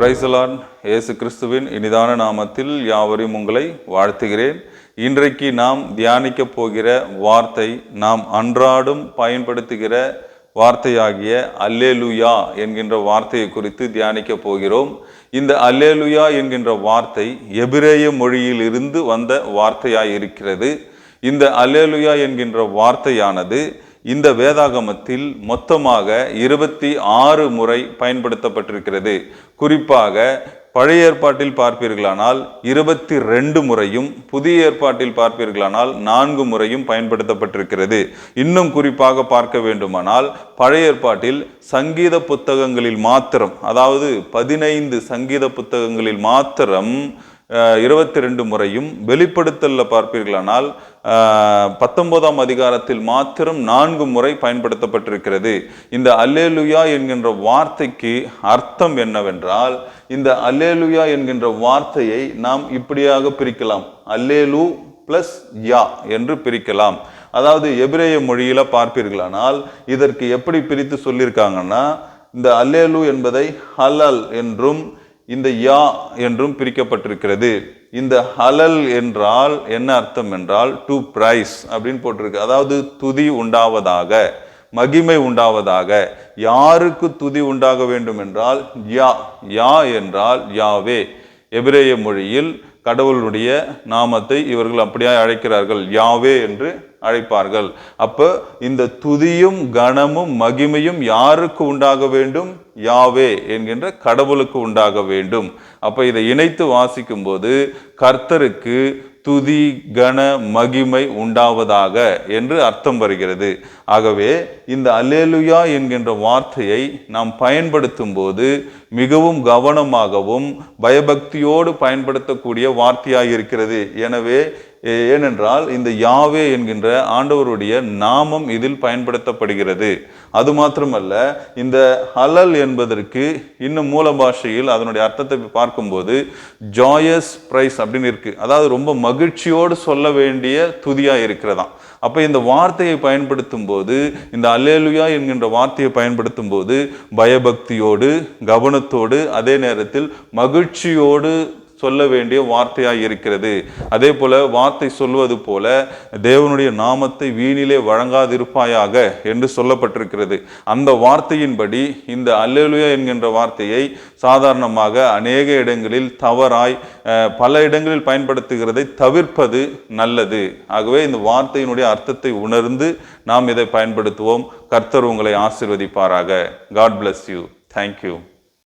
பிரைசலான் இயேசு கிறிஸ்துவின் இனிதான நாமத்தில் யாவரையும் உங்களை வாழ்த்துகிறேன். இன்றைக்கு நாம் தியானிக்க போகிற வார்த்தை நாம் அன்றாடும் பயன்படுத்துகிற வார்த்தையாகிய அல்லேலுயா என்கின்ற வார்த்தையை குறித்து தியானிக்க போகிறோம். இந்த அல்லேலுயா என்கின்ற வார்த்தை எபிரேய மொழியில் இருந்து வந்த வார்த்தையாய் இருக்கிறது இந்த அல்லேலுயா என்கின்ற வார்த்தையானது இந்த வேதாகமத்தில் மொத்தமாக இருபத்தி ஆறு முறை பயன்படுத்தப்பட்டிருக்கிறது. குறிப்பாக பழைய ஏற்பாட்டில் பார்ப்பீர்களானால் இருபத்தி ரெண்டு முறையும் புதிய ஏற்பாட்டில் பார்ப்பீர்களானால் நான்கு முறையும் பயன்படுத்தப்பட்டிருக்கிறது. இன்னும் குறிப்பாக பார்க்க வேண்டுமானால் பழைய ஏற்பாட்டில் சங்கீத புத்தகங்களில் மாத்திரம் அதாவது பதினைந்து சங்கீத புத்தகங்களில் மாத்திரம் இருபத்தி ரெண்டு முறையும் வெளிப்படுத்தலில் பார்ப்பீர்களானால் பத்தொன்பதாம் அதிகாரத்தில் மாத்திரம் நான்கு முறை பயன்படுத்தப்பட்டிருக்கிறது. இந்த அல்லேலுயா என்கின்ற வார்த்தைக்கு அர்த்தம் என்னவென்றால் இந்த அல்லேலுயா என்கின்ற வார்த்தையை நாம் இப்படியாக பிரிக்கலாம். அல்லேலு பிளஸ் யா என்று பிரிக்கலாம். அதாவது எபிரேய மொழியில பார்ப்பீர்களானால் இதற்கு எப்படி பிரித்து சொல்லியிருக்காங்கன்னா இந்த அல்லேலு என்பதை ஹலல் என்றும் இந்த யா என்றும் பிரிக்கப்பட்டிருக்கிறது. இந்த ஹலல் என்றால் என்ன அர்த்தம் என்றால் டு பிரைஸ் அப்படின்னு போட்டிருக்கு. அதாவது துதி உண்டாவதாக மகிமை உண்டாவதாக. யாருக்கு துதி உண்டாக வேண்டும் என்றால் யா யா என்றால் யாவே. எபிரேய மொழியில் கடவுளுடைய நாமத்தை இவர்கள் அப்படியே அழைக்கிறார்கள் யாவே என்று அழைப்பார்கள். அப்போ இந்த துதியும் கனமும் மகிமையும் யாருக்கு உண்டாக வேண்டும்? யாவே என்கின்ற கடவுளுக்கு உண்டாக வேண்டும். அப்போ இதை இணைத்து வாசிக்கும் போது கர்த்தருக்கு துதி கன மகிமை உண்டாவதாக என்று அர்த்தம் வருகிறது. ஆகவே இந்த அலேலுயா என்கின்ற வார்த்தையை நாம் பயன்படுத்தும் போது மிகவும் கவனமாகவும் பயபக்தியோடு பயன்படுத்தக்கூடிய வார்த்தையாக இருக்கிறது எனவே ஏனென்றால் இந்த யாவே என்கின்ற ஆண்டவருடைய நாமம் இதில் பயன்படுத்தப்படுகிறது. அது மாத்திரமல்ல இந்த ஹலல் என்பதற்கு இன்னும் மூல பாஷையில் அதனுடைய அர்த்தத்தை பார்க்கும்போது ஜாயஸ் பிரைஸ் அப்படின்னு இருக்கு. அதாவது ரொம்ப மகிழ்ச்சியோடு சொல்ல வேண்டிய துதியா இருக்கிறதாம் அப்ப இந்த வார்த்தையை பயன்படுத்தும் போது இந்த அல்லேலுயா என்கின்ற வார்த்தையை பயன்படுத்தும் போது பயபக்தியோடு கவனத்தோடு அதே நேரத்தில் மகிழ்ச்சியோடு சொல்ல வேண்டிய வார்த்தையாக இருக்கிறது. அதே போல வார்த்தை சொல்வது போல தேவனுடைய நாமத்தை வீணிலே வழங்காதிருப்பாயாக என்று சொல்லப்பட்டிருக்கிறது. அந்த வார்த்தையின்படி இந்த அல்லேலுயா என்கின்ற வார்த்தையை சாதாரணமாக அநேக இடங்களில் தவறாய் பல இடங்களில் பயன்படுத்துகிறதை தவிர்ப்பது நல்லது. ஆகவே இந்த வார்த்தையினுடைய அர்த்தத்தை உணர்ந்து நாம் இதை பயன்படுத்துவோம். கர்த்தர் உங்களை ஆசிர்வதிப்பாராக. God bless you thank you